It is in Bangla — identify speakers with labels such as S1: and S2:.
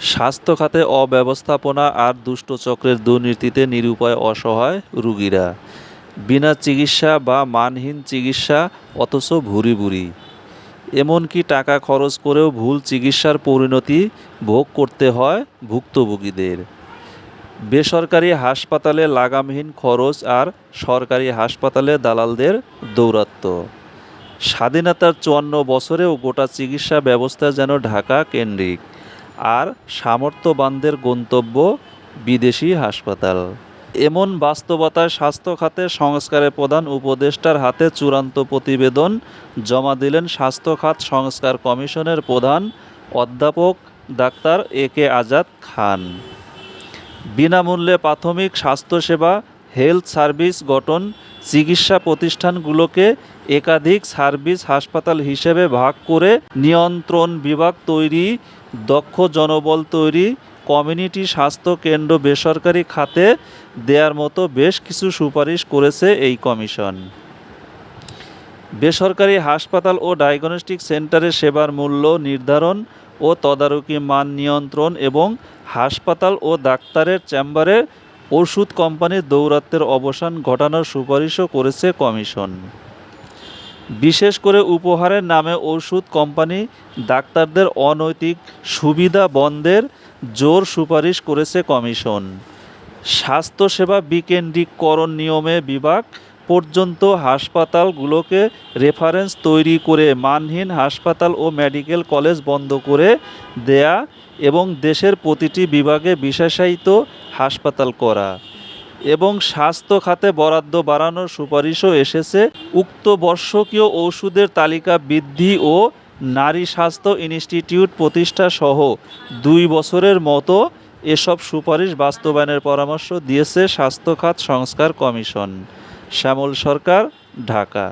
S1: স্বাস্থ্য খাতে অব্যবস্থাপনা আর দুষ্ট চক্রের দুর্নীতিতে নিরুপায় অসহায় রুগীরা। বিনা চিকিৎসা বা মানহীন চিকিৎসা, অথচ ভুরি ভুরি। এমনকি টাকা খরচ করেও ভুল চিকিৎসার পরিণতি ভোগ করতে হয় ভুক্তভোগীদের। বেসরকারি হাসপাতালে লাগামহীন খরচ আর সরকারি হাসপাতালে দালালদের দৌরাত্ম্য স্বাধীনতার চুয়ান্ন বছরেও গোটা চিকিৎসা ব্যবস্থা যেন ঢাকা কেন্দ্রিক আর সামর্থ্যবানদের গন্তব্য বিদেশি হাসপাতাল। এমন বাস্তবতায় স্বাস্থ্য খাতে সংস্কারের প্রধান উপদেষ্টার হাতে চূড়ান্ত প্রতিবেদন জমা দিলেন স্বাস্থ্য খাত সংস্কার কমিশনের প্রধান অধ্যাপক ডাক্তার এ কে আজাদ খান। বিনামূল্যে প্রাথমিক স্বাস্থ্যসেবা, হেলথ সার্ভিস গঠন চিকিৎসা প্রতিষ্ঠানগুলোকে একাধিক সার্ভিস হাসপাতাল হিসেবে ভাগ করে নিয়ন্ত্রণ বিভাগ তৈরি, দক্ষ জনবল তৈরি, কমিউনিটি স্বাস্থ্য কেন্দ্র বেসরকারি খাতে দেওয়ার মতো বেশ কিছু সুপারিশ করেছে এই কমিশন। বেসরকারি হাসপাতাল ও ডায়াগনস্টিক সেন্টারে সেবার মূল্য নির্ধারণ ও তদারকি মান নিয়ন্ত্রণ এবং হাসপাতাল ও ডাক্তারের চেম্বারে ওষুধ কোম্পানির দৌরাত্বের অবসান ঘটানোর সুপারিশও করেছে কমিশন। বিশেষ করে উপহারের নামে ওষুধ কোম্পানি ডাক্তারদের অনৈতিক সুবিধা বন্ধের জোর সুপারিশ করেছে কমিশন। স্বাস্থ্যসেবা বিকেন্দ্রীকরণ নিয়মে বিভাগ পর্যন্ত হাসপাতালগুলোকে রেফারেন্স তৈরি করে মানহীন হাসপাতাল ও মেডিকেল কলেজ বন্ধ করে দেয়া এবং দেশের প্রতিটি বিভাগে বিশেষায়িত হাসপাতাল করা এবং স্বাস্থ্য খাতে বরাদ্দ বাড়ানোর সুপারিশও এসেছে। উক্ত বর্ষকীয় ওষুধের তালিকা বৃদ্ধি ও নারী স্বাস্থ্য ইনস্টিটিউট প্রতিষ্ঠা সহ দুই বছরের মতো এসব সুপারিশ বাস্তবায়নের পরামর্শ দিয়েছে স্বাস্থ্য খাত সংস্কার কমিশন। শ্যামল সরকার ঢাকা।